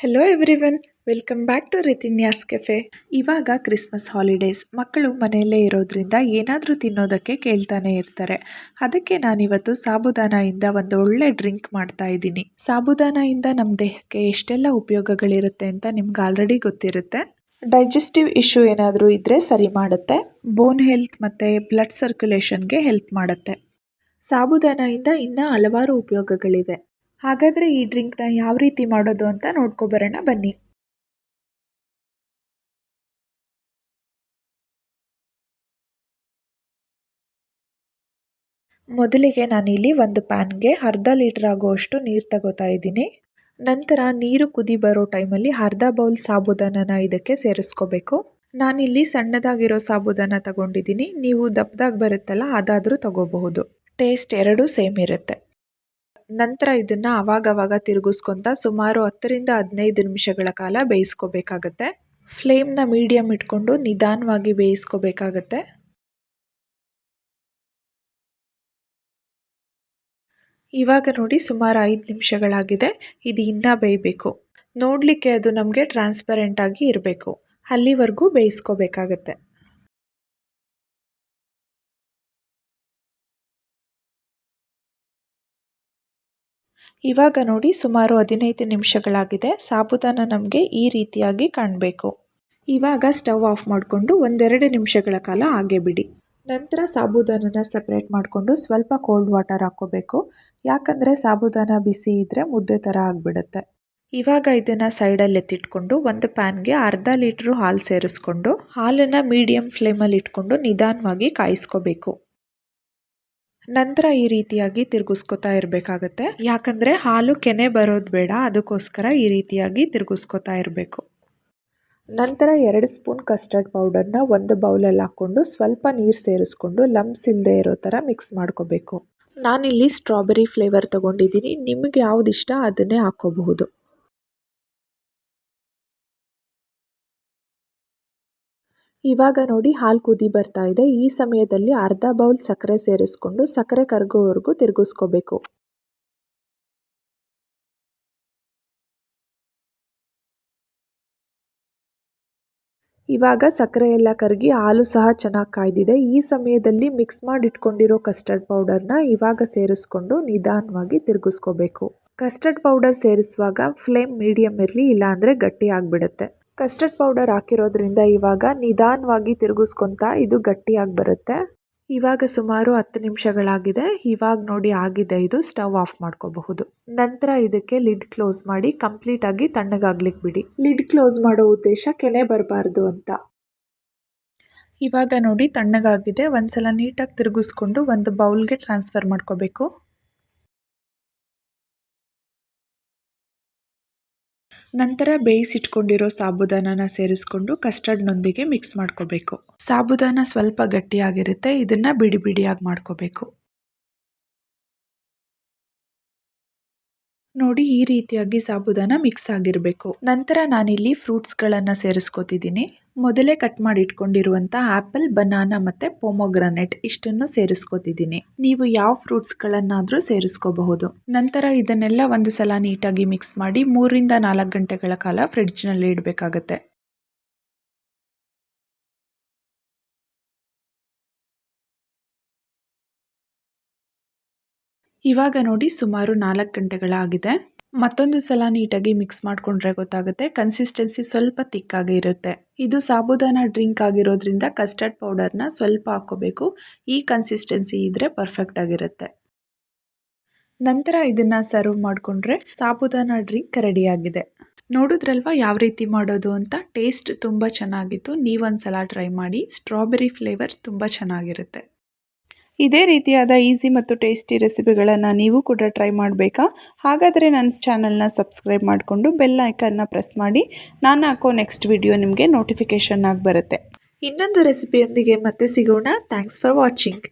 Hello everyone welcome back to Rithinya's cafe ಇವಾಗ Christmas holidays ಮಕ್ಕಳು ಮನೆಯಲ್ಲೇ ಇರೋದ್ರಿಂದ ಏನಾದರೂ ತಿನ್ನೋದಕ್ಕೆ ಕೇಳ್ತಾನೆ ಇರ್ತಾರೆ. ಅದಕ್ಕೆ ನಾನಿವತ್ತು ಸಾಬುದಾನದಿಂದ ಒಂದು ಒಳ್ಳೆ ಡ್ರಿಂಕ್ ಮಾಡ್ತಾ ಇದ್ದೀನಿ. ಸಾಬುದಾನದಿಂದ ನಮ್ಮ ದೇಹಕ್ಕೆ ಎಷ್ಟೆಲ್ಲ ಉಪಯೋಗಗಳಿರುತ್ತೆ ಅಂತ ನಿಮ್ಗೆ ಆಲ್ರೆಡಿ ಗೊತ್ತಿರುತ್ತೆ. ಡೈಜೆಸ್ಟಿವ್ ಇಶ್ಯೂ ಏನಾದರೂ ಇದ್ದರೆ ಸರಿ ಮಾಡುತ್ತೆ. ಬೋನ್ ಹೆಲ್ತ್ ಮತ್ತು ಬ್ಲಡ್ ಸರ್ಕ್ಯುಲೇಷನ್ಗೆ ಹೆಲ್ಪ್ ಮಾಡುತ್ತೆ. ಸಾಬುದಾನದಿಂದ ಇನ್ನೂ ಹಲವಾರು ಉಪಯೋಗಗಳಿವೆ. ಹಾಗಾದರೆ ಈ ಡ್ರಿಂಕ್ನ ಯಾವ ರೀತಿ ಮಾಡೋದು ಅಂತ ನೋಡ್ಕೊಬರೋಣ ಬನ್ನಿ. ಮೊದಲಿಗೆ ನಾನಿಲ್ಲಿ ಒಂದು ಪ್ಯಾನ್ಗೆ ಅರ್ಧ ಲೀಟ್ರ್ ಆಗುವಷ್ಟು ನೀರು ತಗೋತಾ ಇದ್ದೀನಿ. ನಂತರ ನೀರು ಕುದಿ ಬರೋ ಟೈಮಲ್ಲಿ ಅರ್ಧ ಬೌಲ್ ಸಾಬುದಾನನ ಇದಕ್ಕೆ ಸೇರಿಸ್ಕೋಬೇಕು. ನಾನಿಲ್ಲಿ ಸಣ್ಣದಾಗಿರೋ ಸಾಬುದಾನ ತಗೊಂಡಿದ್ದೀನಿ. ನೀವು ದಪ್ಪದಾಗಿ ಬರುತ್ತಲ್ಲ ಅದಾದರೂ ತಗೋಬಹುದು. ಟೇಸ್ಟ್ ಎರಡೂ ಸೇಮ್ ಇರುತ್ತೆ. ನಂತರ ಇದನ್ನು ಅವಾಗವಾಗ ತಿರುಗಿಸ್ಕೊತ ಸುಮಾರು ಹತ್ತರಿಂದ ಹದಿನೈದು ನಿಮಿಷಗಳ ಕಾಲ ಬೇಯಿಸ್ಕೋಬೇಕಾಗತ್ತೆ. ಫ್ಲೇಮ್ನ ಮೀಡಿಯಮ್ ಇಟ್ಕೊಂಡು ನಿಧಾನವಾಗಿ ಬೇಯಿಸ್ಕೋಬೇಕಾಗತ್ತೆ. ಇವಾಗ ನೋಡಿ ಸುಮಾರು ಐದು ನಿಮಿಷಗಳಾಗಿದೆ. ಇದು ಇನ್ನೂ ಬೇಯಬೇಕು. ನೋಡಲಿಕ್ಕೆ ಅದು ನಮಗೆ ಟ್ರಾನ್ಸ್ಪರೆಂಟಾಗಿ ಇರಬೇಕು. ಅಲ್ಲಿವರೆಗೂ ಬೇಯಿಸ್ಕೋಬೇಕಾಗತ್ತೆ. ಇವಾಗ ನೋಡಿ ಸುಮಾರು ಹದಿನೈದು ನಿಮಿಷಗಳಾಗಿದೆ. ಸಾಬುದಾನ ನಮಗೆ ಈ ರೀತಿಯಾಗಿ ಕಾಣಬೇಕು. ಇವಾಗ ಸ್ಟವ್ ಆಫ್ ಮಾಡಿಕೊಂಡು ಒಂದೆರಡು ನಿಮಿಷಗಳ ಕಾಲ ಹಾಗೆ ಬಿಡಿ. ನಂತರ ಸಾಬುದಾನನ ಸಪ್ರೇಟ್ ಮಾಡಿಕೊಂಡು ಸ್ವಲ್ಪ ಕೋಲ್ಡ್ ವಾಟರ್ ಹಾಕ್ಕೋಬೇಕು. ಯಾಕಂದರೆ ಸಾಬುದಾನ ಬಿಸಿ ಇದ್ದರೆ ಮುದ್ದೆ ಥರ ಆಗಿಬಿಡುತ್ತೆ. ಇವಾಗ ಇದನ್ನು ಸೈಡಲ್ಲಿ ಎತ್ತಿಟ್ಕೊಂಡು ಒಂದು ಪ್ಯಾನ್ಗೆ ಅರ್ಧ ಲೀಟ್ರು ಹಾಲು ಸೇರಿಸ್ಕೊಂಡು ಹಾಲನ್ನು ಮೀಡಿಯಮ್ ಫ್ಲೇಮಲ್ಲಿ ಇಟ್ಕೊಂಡು ನಿಧಾನವಾಗಿ ಕಾಯಿಸ್ಕೋಬೇಕು. ನಂತರ ಈ ರೀತಿಯಾಗಿ ತಿರುಗಿಸ್ಕೊತಾ ಇರಬೇಕಾಗತ್ತೆ. ಯಾಕಂದರೆ ಹಾಲು ಕೆನೆ ಬರೋದು ಬೇಡ, ಅದಕ್ಕೋಸ್ಕರ ಈ ರೀತಿಯಾಗಿ ತಿರುಗಿಸ್ಕೊತಾ ಇರಬೇಕು. ನಂತರ ಎರಡು ಸ್ಪೂನ್ ಕಸ್ಟರ್ಡ್ ಪೌಡರ್ನ ಒಂದು ಬೌಲಲ್ಲಿ ಹಾಕ್ಕೊಂಡು ಸ್ವಲ್ಪ ನೀರು ಸೇರಿಸ್ಕೊಂಡು ಲಂಬ್ಸ್ ಇಲ್ಲದೆ ಇರೋ ಥರ ಮಿಕ್ಸ್ ಮಾಡ್ಕೋಬೇಕು. ನಾನಿಲ್ಲಿ ಸ್ಟ್ರಾಬೆರಿ ಫ್ಲೇವರ್ ತೊಗೊಂಡಿದ್ದೀನಿ. ನಿಮಗೆ ಯಾವ್ದು ಇಷ್ಟ ಅದನ್ನೇ ಹಾಕ್ಕೋಬಹುದು. ಇವಾಗ ನೋಡಿ ಹಾಲು ಕುದಿ ಬರ್ತಾ ಇದೆ. ಈ ಸಮಯದಲ್ಲಿ ಅರ್ಧ ಬೌಲ್ ಸಕ್ಕರೆ ಸೇರಿಸ್ಕೊಂಡು ಸಕ್ಕರೆ ಕರಗೋವರೆಗೂ ತಿರುಗಿಸ್ಕೋಬೇಕು. ಇವಾಗ ಸಕ್ಕರೆ ಎಲ್ಲ ಕರಗಿ ಹಾಲು ಸಹ ಚೆನ್ನಾಗಿ ಕಾಯ್ದಿದೆ. ಈ ಸಮಯದಲ್ಲಿ ಮಿಕ್ಸ್ ಮಾಡಿ ಇಟ್ಕೊಂಡಿರೋ ಕಸ್ಟರ್ಡ್ ಪೌಡರ್ನ ಇವಾಗ ಸೇರಿಸ್ಕೊಂಡು ನಿಧಾನವಾಗಿ ತಿರುಗಿಸ್ಕೋಬೇಕು. ಕಸ್ಟರ್ಡ್ ಪೌಡರ್ ಸೇರಿಸುವಾಗ ಫ್ಲೇಮ್ ಮೀಡಿಯಮ್ ಇರಲಿ, ಇಲ್ಲಾಂದರೆ ಗಟ್ಟಿ ಆಗಿಬಿಡುತ್ತೆ. ಕಸ್ಟರ್ಡ್ ಪೌಡರ್ ಹಾಕಿರೋದ್ರಿಂದ ಇವಾಗ ನಿಧಾನವಾಗಿ ತಿರುಗಿಸ್ಕೊತಾ ಇದು ಗಟ್ಟಿಯಾಗಿ ಬರುತ್ತೆ. ಇವಾಗ ಸುಮಾರು ಹತ್ತು ನಿಮಿಷಗಳಾಗಿದೆ. ಇವಾಗ ನೋಡಿ ಆಗಿದೆ ಇದು. ಸ್ಟವ್ ಆಫ್ ಮಾಡ್ಕೋಬಹುದು. ನಂತರ ಇದಕ್ಕೆ ಲಿಡ್ ಕ್ಲೋಸ್ ಮಾಡಿ ಕಂಪ್ಲೀಟಾಗಿ ತಣ್ಣಗಾಗ್ಲಿಕ್ಕೆ ಬಿಡಿ. ಲಿಡ್ ಕ್ಲೋಸ್ ಮಾಡೋ ಉದ್ದೇಶ ಕೆನೆ ಬರಬಾರ್ದು ಅಂತ. ಇವಾಗ ನೋಡಿ ತಣ್ಣಗಾಗಿದೆ. ಒಂದ್ಸಲ ನೀಟಾಗಿ ತಿರುಗಿಸ್ಕೊಂಡು ಒಂದು ಬೌಲ್ಗೆ ಟ್ರಾನ್ಸ್ಫರ್ ಮಾಡ್ಕೋಬೇಕು. ನಂತರ ಬೇಯಿಸಿಟ್ಕೊಂಡಿರೋ ಸಾಬುದಾನನ ಸೇರಿಸ್ಕೊಂಡು ಕಸ್ಟರ್ಡ್ನೊಂದಿಗೆ ಮಿಕ್ಸ್ ಮಾಡ್ಕೋಬೇಕು. ಸಾಬುದಾನ ಸ್ವಲ್ಪ ಗಟ್ಟಿಯಾಗಿರುತ್ತೆ ಇದನ್ನು ಬಿಡಿ ಬಿಡಿಯಾಗಿ ಮಾಡ್ಕೋಬೇಕು. ನೋಡಿ ಈ ರೀತಿಯಾಗಿ ಸಾಬುದಾನ ಮಿಕ್ಸ್ ಆಗಿರಬೇಕು. ನಂತರ ನಾನಿಲ್ಲಿ ಫ್ರೂಟ್ಸ್ಗಳನ್ನು ಸೇರಿಸ್ಕೋತಿದ್ದೀನಿ. ಮೊದಲೇ ಕಟ್ ಮಾಡಿ ಇಟ್ಕೊಂಡಿರುವಂಥ ಆ್ಯಪಲ್ ಬನಾನಾ ಮತ್ತು ಪೊಮೊಗ್ರಾನೆಟ್ ಇಷ್ಟನ್ನು ಸೇರಿಸ್ಕೋತಿದ್ದೀನಿ. ನೀವು ಯಾವ ಫ್ರೂಟ್ಸ್ಗಳನ್ನಾದರೂ ಸೇರಿಸ್ಕೋಬಹುದು. ನಂತರ ಇದನ್ನೆಲ್ಲ ಒಂದು ಸಲ ನೀಟಾಗಿ ಮಿಕ್ಸ್ ಮಾಡಿ ಮೂರಿಂದ ನಾಲ್ಕು ಗಂಟೆಗಳ ಕಾಲ ಫ್ರಿಡ್ಜ್ನಲ್ಲಿ ಇಡಬೇಕಾಗತ್ತೆ. ಇವಾಗ ನೋಡಿ ಸುಮಾರು ನಾಲ್ಕು ಗಂಟೆಗಳಾಗಿದೆ. ಮತ್ತೊಂದು ಸಲ ನೀಟಾಗಿ ಮಿಕ್ಸ್ ಮಾಡಿಕೊಂಡ್ರೆ ಗೊತ್ತಾಗುತ್ತೆ. ಕನ್ಸಿಸ್ಟೆನ್ಸಿ ಸ್ವಲ್ಪ ತಿಕ್ಕಾಗಿ ಇರುತ್ತೆ. ಇದು ಸಾಬುದಾನ ಡ್ರಿಂಕ್ ಆಗಿರೋದ್ರಿಂದ ಕಸ್ಟರ್ಡ್ ಪೌಡರ್ನ ಸ್ವಲ್ಪ ಹಾಕ್ಕೋಬೇಕು. ಈ ಕನ್ಸಿಸ್ಟೆನ್ಸಿ ಇದ್ರೆ ಪರ್ಫೆಕ್ಟ್ ಆಗಿರುತ್ತೆ. ನಂತರ ಇದನ್ನು ಸರ್ವ್ ಮಾಡಿಕೊಂಡ್ರೆ ಸಾಬುದಾನ ಡ್ರಿಂಕ್ ರೆಡಿಯಾಗಿದೆ ನೋಡಿದ್ರಲ್ವಾ ಯಾವ ರೀತಿ ಮಾಡೋದು ಅಂತ? ಟೇಸ್ಟ್ ತುಂಬ ಚೆನ್ನಾಗಿತ್ತು. ನೀವೊಂದು ಸಲ ಟ್ರೈ ಮಾಡಿ. ಸ್ಟ್ರಾಬೆರಿ ಫ್ಲೇವರ್ ತುಂಬ ಚೆನ್ನಾಗಿರುತ್ತೆ. ಇದೇ ರೀತಿಯಾದ ಈಸಿ ಮತ್ತು ಟೇಸ್ಟಿ ರೆಸಿಪಿಗಳನ್ನು ನೀವು ಕೂಡ ಟ್ರೈ ಮಾಡಬೇಕಾ? ಹಾಗಾದರೆ ನನ್ನ ಚಾನಲ್ನ ಸಬ್ಸ್ಕ್ರೈಬ್ ಮಾಡಿಕೊಂಡು ಬೆಲ್ ಐಕನ್ನ ಪ್ರೆಸ್ ಮಾಡಿ. ನಾನು ಹಾಕೋ ನೆಕ್ಸ್ಟ್ ವಿಡಿಯೋ ನಿಮಗೆ ನೋಟಿಫಿಕೇಷನ್ ಆಗಿ ಬರುತ್ತೆ. ಇನ್ನೊಂದು ರೆಸಿಪಿಯೊಂದಿಗೆ ಮತ್ತೆ ಸಿಗೋಣ. Thanks for watching.